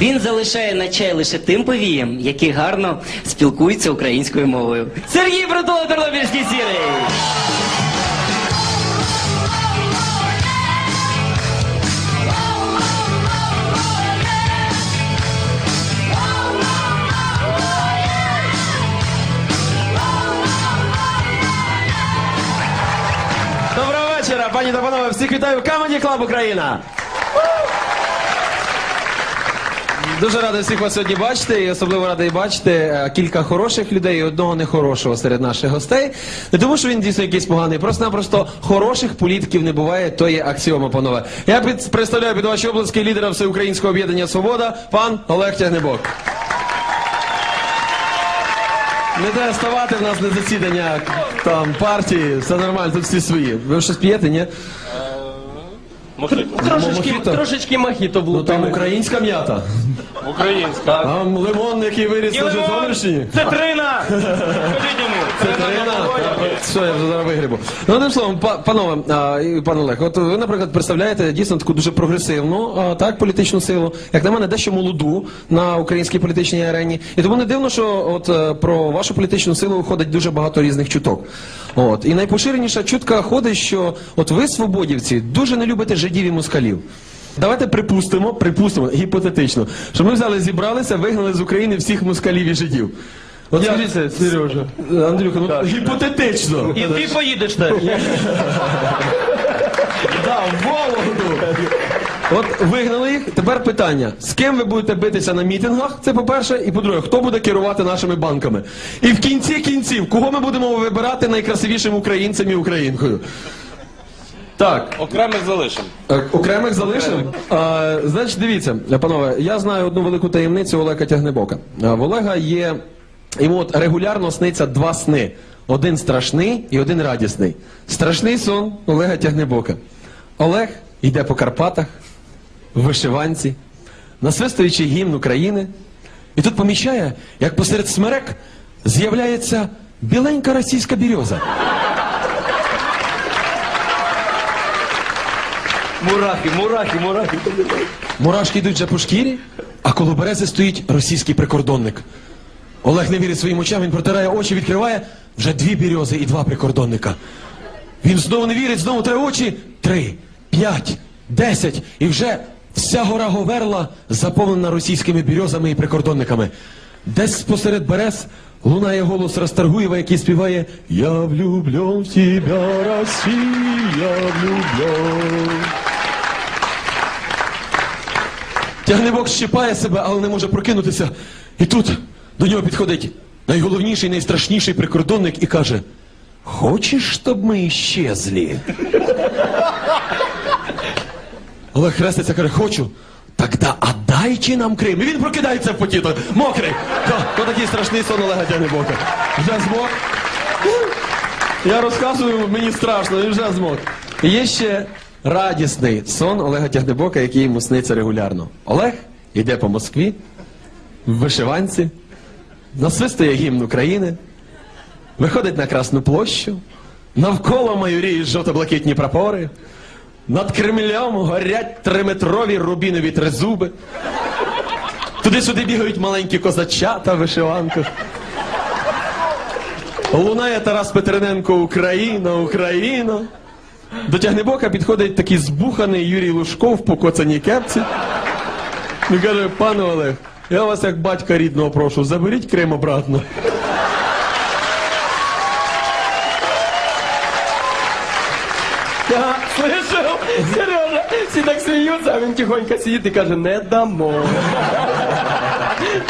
Він залишає на чай лише тим повіям, які гарно спілкуються українською мовою. Сергій Притула, Тернопільський сірий! Доброго вечора, пані та панове. Всіх вітаю в Comedy Club Україна. Дуже радий всіх вас сьогодні бачити, і особливо радий бачити е, кілька хороших людей і одного нехорошого серед наших гостей. Не тому, що він дійсно якийсь поганий, просто-напросто хороших політиків не буває, то є аксіома, панове. Я під, представляю під ваші обласки лідера Всеукраїнського об'єднання Свобода, пан Олег Тягнебок. Не треба ставати в нас на засідання там партії, все нормально, тут всі свої. Ви щось п'єте, ні? Трошечки, Мохіто? трошечки мохіто Ну там влупили. українська м'ята. Українська. Там лимон, який виріс на Житомирщині. Цитрина! Скажіть йому. Цитрина. Що я вже зараз вигрібу. Ну, одним словом, па- панове, а, і пане Олег, от ви, наприклад, представляєте дійсно таку дуже прогресивну а, так, політичну силу, як на мене, дещо молоду на українській політичній арені. І тому не дивно, що от е, про вашу політичну силу ходить дуже багато різних чуток. От. І найпоширеніша чутка ходить, що от ви, свободівці, дуже не любите жидів і москалів. Давайте припустимо, припустимо, гіпотетично, що ми взяли, зібралися, вигнали з України всіх москалів і жидів. От скажіть, Сережа. Андрюха, ну гіпотетично. І ти поїдеш теж. Да, в Вологду. От вигнали їх. Тепер питання: з ким ви будете битися на мітингах? Це по-перше, і по-друге, хто буде керувати нашими банками? І в кінці кінців, кого ми будемо вибирати найкрасивішим українцем і українкою? Так, Окремих залишимо. е, окремих залишимо. А, значить, дивіться, панове, я знаю одну велику таємницю Олега Тягнебока. А, В Олега є йому от регулярно сниться два сни: один страшний і один радісний. Страшний сон Олега Тягнебока. Олег йде по Карпатах, в вишиванці, насвистуючи гімн України, і тут помічає, як посеред смерек з'являється біленька російська бірьоза. Мурахи, мурахи, мурахи. Мурашки йдуть вже по шкірі, а коло берези стоїть російський прикордонник. Олег не вірить своїм очам, він протирає очі, відкриває вже дві бірьози і два прикордонника. Він знову не вірить, знову тре очі. Три, п'ять, десять. І вже вся гора Говерла заповнена російськими бірьозами і прикордонниками. Десь посеред берез лунає голос Расторгуєва, який співає Я влюблен в тебя, Россия, влюблен. Тягнебок щипає себе, але не може прокинутися. І тут до нього підходить найголовніший, найстрашніший прикордонник і каже: Хочеш, щоб ми іщезли? Олег хреститься, каже, хочу. Тогда отдайте нам Крим. І він прокидається в поті, мокрий. То, то такий страшний сон Олега Тягнебока. Вже змок. Я розказую, мені страшно, він вже змог. І Є ще радісний сон Олега Тягнебока, який йому сниться регулярно. Олег йде по Москві, в вишиванці, насвистує гімн України, виходить на Красну площу, навколо майоріють жовто-блакитні прапори, над Кремлем горять триметрові рубінові тризуби. Туди-сюди бігають маленькі козачата в вишиванках. Лунає Тарас Петрененко Україна, Україна. До тягнебока підходить такий збуханий Юрій Лужков в покоцаній кепці. Він каже, пане Олег, я вас як батька рідного прошу, заберіть Крим обратно. Я слышав, Сережа, всі так сміються, а він тихонько сидить і каже, не дамо.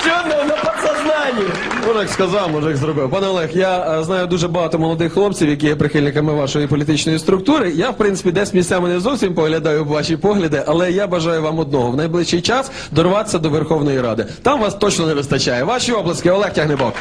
Чого на, на подсознанні? Мужик сказав, мужик зробив. Пане Олег, я е, знаю дуже багато молодих хлопців, які є прихильниками вашої політичної структури. Я, в принципі, десь місцями не зовсім поглядаю ваші погляди, але я бажаю вам одного в найближчий час дорватися до Верховної Ради. Там вас точно не вистачає. Ваші обласки, Олег Тягнебок.